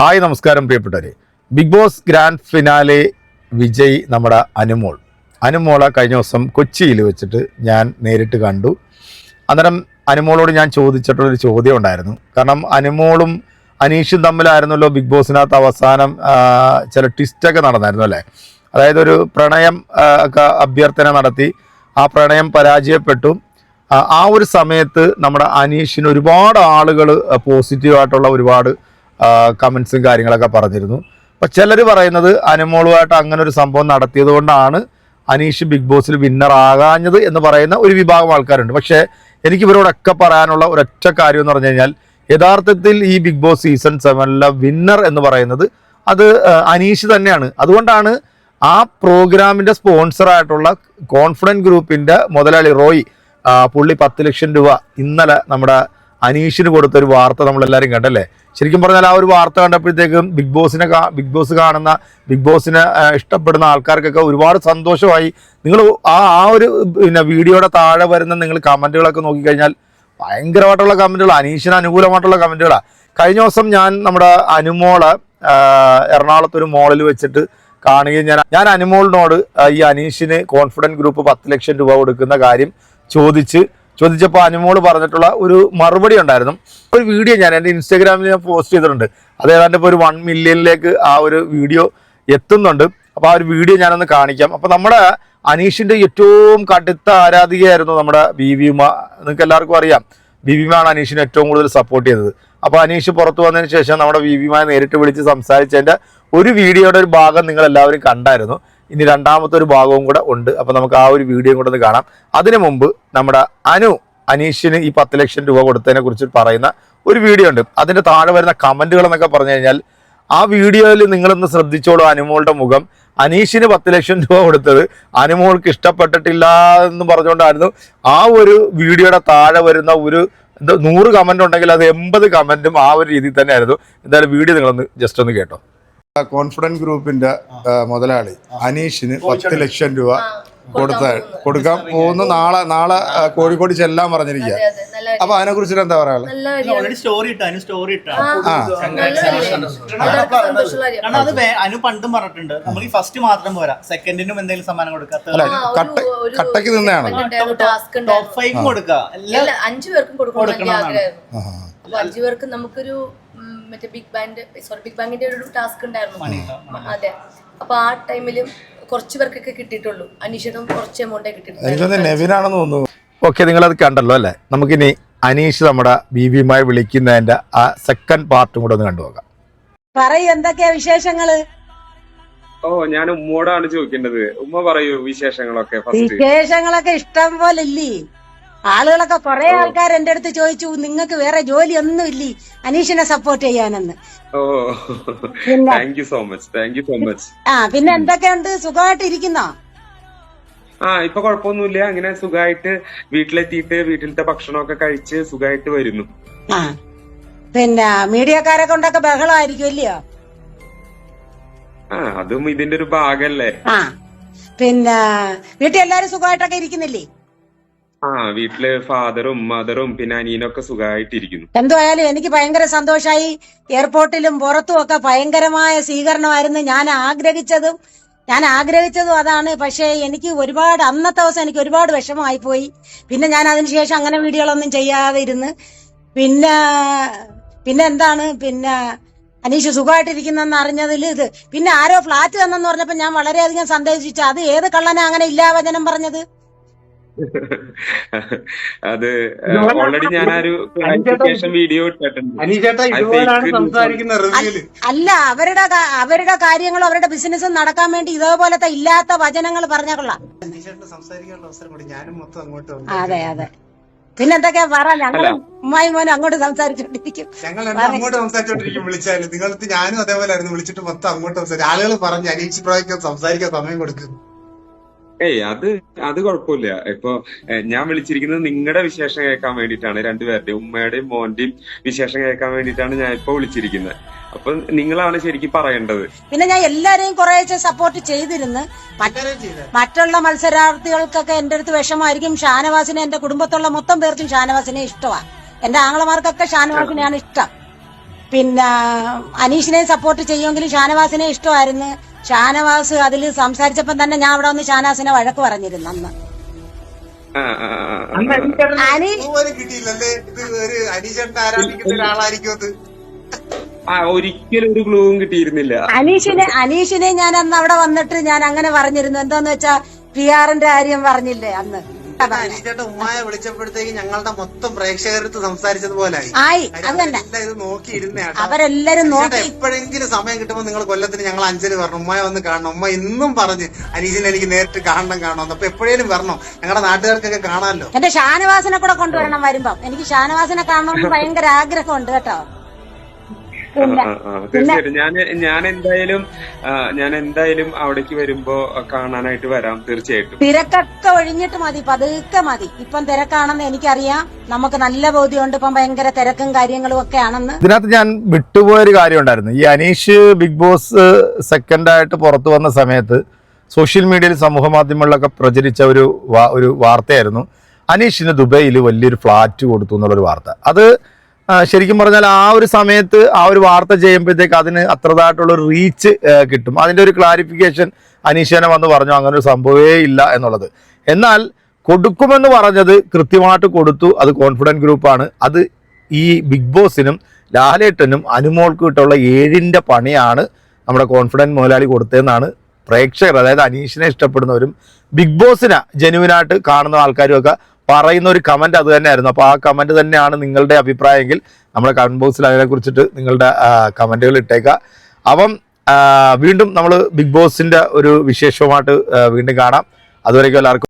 Hi നമസ്കാരം പ്രിയപ്പെട്ടവരെ. Big boss grand finale വിജയ് നമ്മുടെ അനുമോൾ. അനുമോളെ കഴിഞ്ഞ ദിവസം കൊച്ചിയിൽ വെച്ചിട്ട് ഞാൻ നേരിട്ട് കണ്ടു. അന്നേരം അനുമോളോട് ഞാൻ ചോദിച്ചിട്ടുള്ളൊരു ചോദ്യം ഉണ്ടായിരുന്നു. കാരണം അനുമോളും അനീഷും തമ്മിലായിരുന്നല്ലോ ബിഗ് ബോസിനകത്ത് അവസാനം ചില ട്വിസ്റ്റൊക്കെ നടന്നായിരുന്നു അല്ലേ? അതായത് ഒരു പ്രണയം ഒക്കെ അഭ്യർത്ഥന നടത്തി. ആ പ്രണയം പരാജയപ്പെട്ടു. ആ ഒരു സമയത്ത് നമ്മുടെ അനീഷിന് ഒരുപാട് ആളുകൾ പോസിറ്റീവായിട്ടുള്ള ഒരുപാട് കമൻസും കാര്യങ്ങളൊക്കെ പറഞ്ഞിരുന്നു. അപ്പം ചിലർ പറയുന്നത് അനുമോളുമായിട്ട് അങ്ങനെ ഒരു സംഭവം നടത്തിയത് കൊണ്ടാണ് അനീഷ് ബിഗ് ബോസിൽ വിന്നർ ആകാഞ്ഞത് എന്ന് പറയുന്ന ഒരു വിഭാഗം ആൾക്കാരുണ്ട്. പക്ഷേ എനിക്ക് ഇവരോടൊക്കെ പറയാനുള്ള ഒരൊറ്റ കാര്യം എന്ന് പറഞ്ഞു കഴിഞ്ഞാൽ യഥാർത്ഥത്തിൽ ഈ ബിഗ് ബോസ് സീസൺ സെവനിലെ വിന്നർ എന്ന് പറയുന്നത് അത് അനീഷ് തന്നെയാണ്. അതുകൊണ്ടാണ് ആ പ്രോഗ്രാമിന്റെ സ്പോൺസറായിട്ടുള്ള കോൺഫിഡന്റ് ഗ്രൂപ്പിന്റെ മുതലാളി റോയ് പുള്ളി പത്ത് ലക്ഷം രൂപ ഇന്നലെ നമ്മുടെ അനീഷിന് കൊടുത്തൊരു വാർത്ത നമ്മളെല്ലാവരും കണ്ടല്ലേ? ശരിക്കും പറഞ്ഞാൽ ആ ഒരു വാർത്ത കണ്ടപ്പോഴത്തേക്കും ബിഗ് ബോസിനെ ബിഗ് ബോസ് കാണുന്ന ബിഗ് ബോസിനെ ഇഷ്ടപ്പെടുന്ന ആൾക്കാർക്കൊക്കെ ഒരുപാട് സന്തോഷമായി. നിങ്ങൾ ആ ആ ഒരു പിന്നെ വീഡിയോയുടെ താഴെ വരുന്ന നിങ്ങൾ കമന്റുകളൊക്കെ നോക്കിക്കഴിഞ്ഞാൽ ഭയങ്കരമായിട്ടുള്ള കമന്റുകൾ അനീഷിന് അനുകൂലമായിട്ടുള്ള കമന്റുകളാണ് കഴിഞ്ഞ ദിവസം ഞാൻ നമ്മുടെ അനുമോൾ എറണാകുളത്തൊരു ഒരു മോളിൽ വെച്ചിട്ട് കാണുകയും ഞാൻ ഞാൻ അനുമോളിനോട് ഈ അനീഷിന് കോൺഫിഡന്റ് ഗ്രൂപ്പ് പത്ത് ലക്ഷം രൂപ കൊടുക്കുന്ന കാര്യം ചോദിച്ച് ചോദിച്ചപ്പോൾ അനുമോൾ പറഞ്ഞിട്ടുള്ള ഒരു മറുപടി ഉണ്ടായിരുന്നു. ഒരു വീഡിയോ ഞാൻ എന്റെ ഇൻസ്റ്റാഗ്രാമിൽ ഞാൻ പോസ്റ്റ് ചെയ്തിട്ടുണ്ട്. അത് ഏതാണ്ട് ഇപ്പോൾ ഒരു വൺ മില്യണിലേക്ക് ആ ഒരു വീഡിയോ എത്തുന്നുണ്ട്. അപ്പോൾ ആ ഒരു വീഡിയോ ഞാനൊന്ന് കാണിക്കാം. അപ്പോൾ നമ്മുടെ അനീഷിന്റെ ഏറ്റവും കടുത്ത ആരാധികയായിരുന്നു നമ്മുടെ ബി വി ഉമ നിങ്ങൾക്ക് എല്ലാവർക്കും അറിയാം. ബി വിമാണ് അനീഷിനെ ഏറ്റവും കൂടുതൽ സപ്പോർട്ട് ചെയ്തത്. അപ്പോൾ അനീഷ് പുറത്തു വന്നതിന് ശേഷം നമ്മുടെ ബി വിമായെ നേരിട്ട് വിളിച്ച് സംസാരിച്ചതിന്റെ ഒരു വീഡിയോയുടെ ഒരു ഭാഗം നിങ്ങൾ എല്ലാവരും കണ്ടായിരുന്നു. ഇനി രണ്ടാമത്തെ ഒരു ഭാഗവും കൂടെ ഉണ്ട്. അപ്പോൾ നമുക്ക് ആ ഒരു വീഡിയോ കൂടെ ഒന്ന് കാണാം. അതിനു മുമ്പ് നമ്മുടെ അനു അനീഷിന് ഈ പത്ത് ലക്ഷം രൂപ കൊടുത്തതിനെ കുറിച്ച് പറയുന്ന ഒരു വീഡിയോ ഉണ്ട്. അതിന്റെ താഴെ വരുന്ന കമന്റുകൾ എന്നൊക്കെ പറഞ്ഞു കഴിഞ്ഞാൽ ആ വീഡിയോയിൽ നിങ്ങളൊന്ന് ശ്രദ്ധിച്ചോളൂ അനുമോളുടെ മുഖം. അനീഷിന് പത്ത് ലക്ഷം രൂപ കൊടുത്തത് അനുമോൾക്ക് ഇഷ്ടപ്പെട്ടിട്ടില്ല എന്ന് പറഞ്ഞുകൊണ്ടായിരുന്നു. ആ ഒരു വീഡിയോയുടെ താഴെ വരുന്ന ഒരു നൂറ് കമന്റ് ഉണ്ടെങ്കിൽ അത് എൺപത് കമന്റും ആ ഒരു രീതിയിൽ തന്നെയായിരുന്നു. എന്തായാലും വീഡിയോ നിങ്ങളൊന്ന് ജസ്റ്റ് ഒന്ന് കേട്ടോ. കോൺഫിഡന്റ് ഗ്രൂപ്പിന്റെ മുതലാളി അനീഷിന് പത്ത് ലക്ഷം രൂപ കൊടുത്ത കൊടുക്കാൻ പോകുന്നു. നാളെ നാളെ കോഴിക്കോട് ചെല്ലാൻ പറഞ്ഞിരിക്കുക അതെ, അതെ, നല്ല അപ്പൊ അതിനെ കുറിച്ചിട്ട് എന്താ അനു വേ- പണ്ടും പറഞ്ഞിട്ടുണ്ട്. നമ്മൾ ഈ ഫസ്റ്റ് മാത്രം പോരാ. സെക്കൻഡിനും എന്തെങ്കിലും സമ്മാനം കൊടുക്കുക കട്ടക്ക് നിന്നാണ് ടോപ്പ്. ഫൈവ് കൊടുക്കുക അഞ്ചു പേർക്കും കൊടുക്കണം. അഞ്ചു നമുക്കൊരു മറ്റേ ബിഗ് ബാൻഡ് സോറി ബിഗ് ബാങ്ങിന്റെ ഒരു ടാസ്ക് ഉണ്ടായിരുന്നു. അതെ. അപ്പൊ ആ ടൈമിലും കുറച്ച് പേർക്കൊക്കെ കിട്ടിയിട്ടുള്ളൂ. അനീഷിനും കുറച്ച് എമൗണ്ടേ കിട്ടിയിട്ടുള്ളൂ. ഓക്കെ തോന്നുന്നു ഓക്കെ നിങ്ങളത് കണ്ടല്ലോ അല്ലേ? നമുക്കിനി അനീഷ് നമ്മുടെ ബീബിയുമായി വിളിക്കുന്നതിന്റെ ആ സെക്കൻഡ് പാർട്ടും കൂടെ ഒന്ന് കണ്ടുപോകാം പറയൂ എന്തൊക്കെയാ വിശേഷങ്ങൾ? ഓ ഞാൻ ഉമ്മോടാണ് ചോദിക്കേണ്ടത്. ഉമ്മ പറയൂ വിശേഷങ്ങളൊക്കെ ഫസ്റ്റ് വിശേഷങ്ങളൊക്കെ ഇഷ്ടം പോലെ ഇല്ലേ? ആളുകളൊക്കെ കുറെ ആൾക്കാർ എന്റെ അടുത്ത് ചോദിച്ചു നിങ്ങൾക്ക് വേറെ ജോലി ഒന്നും ഇല്ലേ അനീഷിനെ support ചെയ്യാനെന്ന്? Thank you so much thank you so much ആ പിന്നെ എന്തൊക്കെയുണ്ട് സുഖമായിട്ട് ഇരിക്കുന്നോ? ആ ഇപ്പൊ കുഴപ്പമൊന്നുമില്ല. അങ്ങനെ സുഖമായിട്ട് വീട്ടിലെത്തിയിട്ട് വീട്ടിലത്തെ ഭക്ഷണമൊക്കെ കഴിച്ച് സുഖമായിട്ട് വരുന്നു. ആ. പിന്നെ മീഡിയക്കാരെ കൊണ്ടൊക്കെ ബഹളമായിരിക്കും ഇല്ലയോ ആ അതും ഇതിന്റെ ഒരു ഭാഗല്ലേ? ആ. പിന്നെ വീട്ടിൽ എല്ലാരും സുഖമായിട്ടൊക്കെ ഇരിക്കുന്നില്ലേ? ആ വീട്ടിൽ ഫാദറും മദറും പിന്നെ അനിയനൊക്കെ സുഖമായിട്ടിരിക്കുന്നു എന്തായാലും എനിക്ക് ഭയങ്കര സന്തോഷമായി എയർപോർട്ടിലും പുറത്തും ഒക്കെ ഭയങ്കരമായ സ്വീകരണമായിരുന്നു ഞാൻ ആഗ്രഹിച്ചതും. ഞാൻ ആഗ്രഹിച്ചതും അതാണ്. പക്ഷേ എനിക്ക് ഒരുപാട് അന്നത്തെ ദിവസം എനിക്ക് ഒരുപാട് വിഷമമായി പോയി പിന്നെ ഞാൻ അതിനുശേഷം അങ്ങനെ വീഡിയോകളൊന്നും ചെയ്യാതെ ഇരുന്ന് പിന്നെ പിന്നെ എന്താണ്? പിന്നെ അനീഷ് സുഖമായിട്ടിരിക്കുന്നെന്ന് അറിഞ്ഞതിൽ ഇത്. പിന്നെ ആരോ ഫ്ലാറ്റ് തന്നെന്ന് പറഞ്ഞപ്പോ ഞാൻ വളരെയധികം സന്ദേശിച്ചു അത് ഏത് കള്ളനാ അങ്ങനെ ഇല്ലാ വചനം പറഞ്ഞത്? അത് ഓൾറെഡി ഞാൻ ആ ഒരു ക്ലാരിഫിക്കേഷൻ വീഡിയോ ഇട്ടിട്ടുണ്ട്. അനീഷേട്ടാ I സംസാരിക്കുന്ന റിവ്യൂൽ അല്ല അവരുടെ അവരുടെ കാര്യങ്ങളും അവരുടെ ബിസിനസ്സും നടക്കാൻ വേണ്ടി ഇതേപോലത്തെ ഇല്ലാത്ത വചനങ്ങൾ പറഞ്ഞ കൊള്ളാം. അനീഷേട്ടന് അവസരം കൂടി ഞാനും മൊത്തം അങ്ങോട്ട് വന്നു. അതെ അതെ. പിന്നെ എന്തൊക്കെയാ? പറ ഞങ്ങൾ ഉമ്മായി മോനും അങ്ങോട്ട് സംസാരിച്ചോണ്ടിരിക്കും. ഞങ്ങൾ അങ്ങോട്ട് സംസാരിച്ചോണ്ടിരിക്കും വിളിച്ചാലും. നിങ്ങൾക്ക് ഞാനും അതേപോലെ ആയിരുന്നു വിളിച്ചിട്ട് മൊത്തം അങ്ങോട്ട് സംസാരിച്ചു ആളുകൾ പറഞ്ഞു അനീഷ് പ്രായം സംസാരിക്കാൻ സമയം കൊടുക്കും ഏയ് അത് അത് കുഴപ്പമില്ല. ഇപ്പൊ ഞാൻ വിളിച്ചിരിക്കുന്നത് നിങ്ങളുടെ വിശേഷം കേൾക്കാൻ വേണ്ടിയിട്ടാണ്. രണ്ടുപേരുടെയും ഉമ്മയുടെയും മോന്റെയും വിശേഷം കേൾക്കാൻ വേണ്ടിയിട്ടാണ് ഞാൻ ഇപ്പൊ വിളിച്ചിരിക്കുന്നത്. അപ്പൊ നിങ്ങളാണ് ശരിക്കും പറയേണ്ടത്. പിന്നെ ഞാൻ എല്ലാരെയും കുറേശ്ശെ സപ്പോർട്ട് ചെയ്തിരുന്നു. മറ്റുള്ള മത്സരാർത്ഥികൾക്കൊക്കെ എന്റെ അടുത്ത് വിഷമായിരിക്കും ഷാനവാസിനെ എന്റെ കുടുംബത്തുള്ള മൊത്തം പേർക്കും ഷാനവാസിനെ ഇഷ്ടമാണ് എന്റെ ആങ്ങളമാർക്കൊക്കെ ഷാനവാസിനെയാണ് ഇഷ്ടം. പിന്നെ അനീഷിനെ സപ്പോർട്ട് ചെയ്യുമെങ്കിലും ഷാനവാസിനെ ഇഷ്ടമായിരുന്നു. ഷാനവാസ് അതിൽ സംസാരിച്ചപ്പം തന്നെ ഞാൻ അവിടെ വന്ന് ഷാനവാസിനെ വഴക്ക് പറഞ്ഞിരുന്നു അന്ന്. കിട്ടിയില്ലല്ലേ? ഇത് ഒരു അനീഷേട്ടൻ ആരാധിക്കുന്ന ഒരാളായിരിക്കും അത്. ആ ഒരിക്കലും ഒരു ക്ലൂവും കിട്ടിയിരുന്നില്ല. അനീഷിനെ അനീഷിനെ ഞാൻ അന്ന് അവിടെ വന്നിട്ട് ഞാൻ അങ്ങനെ പറഞ്ഞിരുന്നു. എന്താന്ന് വെച്ചാ പി ആറിന്റെ കാര്യം പറഞ്ഞില്ലേ അന്ന്? അനീഷേട്ടൻ ഉമ്മായ വിളിച്ചപ്പോഴത്തേക്ക് ഞങ്ങളുടെ മൊത്തം പ്രേക്ഷകരടുത്ത് സംസാരിച്ചതുപോലെ ആയി അതന്നെ എല്ലാം ഇത് നോക്കിയിരുന്നേട്ടാ അവരെല്ലാരും നോക്കി. എപ്പോഴെങ്കിലും സമയം കിട്ടുമ്പോൾ നിങ്ങൾ കൊല്ലത്തിന് ഞങ്ങൾ അഞ്ചൽ പറഞ്ഞു ഉമ്മയെ വന്ന് കാണണം. ഉമ്മ ഇന്നും പറഞ്ഞ് അനീജിനെ എനിക്ക് നേരിട്ട് കാണണം കാണണം അപ്പൊ എപ്പോഴേലും വരണം. ഞങ്ങളുടെ നാട്ടുകാർക്കൊക്കെ കാണാമല്ലോ. എന്റെ ഷാനവാസിനെ കൂടെ കൊണ്ടുവരണം വരുമ്പോ. എനിക്ക് ഷാനവാസിനെ കാണണമെന്ന് ഭയങ്കര ആഗ്രഹമുണ്ട് കേട്ടോ. തീർച്ചയായിട്ടും. ഞാൻ ഞാൻ എന്തായാലും ഞാൻ എന്തായാലും അവിടേക്ക് വരുമ്പോ കാണാനായിട്ട് വരാം തീർച്ചയായിട്ടും. തിരക്കൊക്കെ ഒഴിഞ്ഞിട്ട് മതി പതുക്കെ മതി. ഇപ്പം തിരക്കാണെന്ന് എനിക്കറിയാം. നമുക്ക് നല്ല ബോധ്യമുണ്ട്. ഇപ്പം ഭയങ്കര തിരക്കും കാര്യങ്ങളും ഒക്കെ ആണെന്ന്. ഇതിനകത്ത് ഞാൻ വിട്ടുപോയൊരു കാര്യം ഉണ്ടായിരുന്നു ഈ അനീഷ് ബിഗ് ബോസ് സെക്കൻഡായിട്ട് പുറത്തു വന്ന സമയത്ത് സോഷ്യൽ മീഡിയയിൽ സമൂഹ മാധ്യമങ്ങളിലൊക്കെ പ്രചരിച്ച ഒരു ഒരു വാർത്തയായിരുന്നു. അനീഷിന് ദുബൈയിൽ വലിയൊരു ഫ്ലാറ്റ് കൊടുത്തു എന്നുള്ളൊരു വാർത്ത. അത് ശരിക്കും പറഞ്ഞാൽ ആ ഒരു സമയത്ത് ആ ഒരു വാർത്ത ചെയ്യുമ്പോഴത്തേക്ക് അതിന് അത്രതായിട്ടുള്ള റീച്ച് കിട്ടും. അതിന്റെ ഒരു ക്ലാരിഫിക്കേഷൻ അനീഷനെ വന്ന് പറഞ്ഞു അങ്ങനെ ഒരു സംഭവമേ ഇല്ല എന്നുള്ളത്. എന്നാൽ കൊടുക്കുമെന്ന് പറഞ്ഞത് കൃത്യമായിട്ട് കൊടുത്തു. അത് കോൺഫിഡന്റ് ഗ്രൂപ്പാണ് അത് ഈ ബിഗ് ബോസിനും ലാലേട്ടനും അനുമോൾക്കും ഇട്ടുള്ള ഏഴിന്റെ പണിയാണ് നമ്മുടെ കോൺഫിഡന്റ് മുതലാളി കൊടുത്തതെന്നാണ് പ്രേക്ഷകർ അതായത് അനീഷിനെ ഇഷ്ടപ്പെടുന്നവരും ബിഗ് ബോസിനെ ജെനുവിനായിട്ട് കാണുന്ന ആൾക്കാരും ഒക്കെ പറയുന്ന ഒരു കമന്റ് അത് തന്നെയായിരുന്നു. അപ്പോൾ ആ കമന്റ് തന്നെയാണ് നിങ്ങളുടെ അഭിപ്രായമെങ്കിൽ നമ്മുടെ കമന്റ് ബോക്സിൽ അതിനെക്കുറിച്ചിട്ട് നിങ്ങളുടെ കമന്റുകൾ ഇട്ടേക്കുക അപ്പം വീണ്ടും നമ്മൾ ബിഗ് ബോസിന്റെ ഒരു വിശേഷവുമായിട്ട് വീണ്ടും കാണാം. അതുവരേക്കും എല്ലാവർക്കും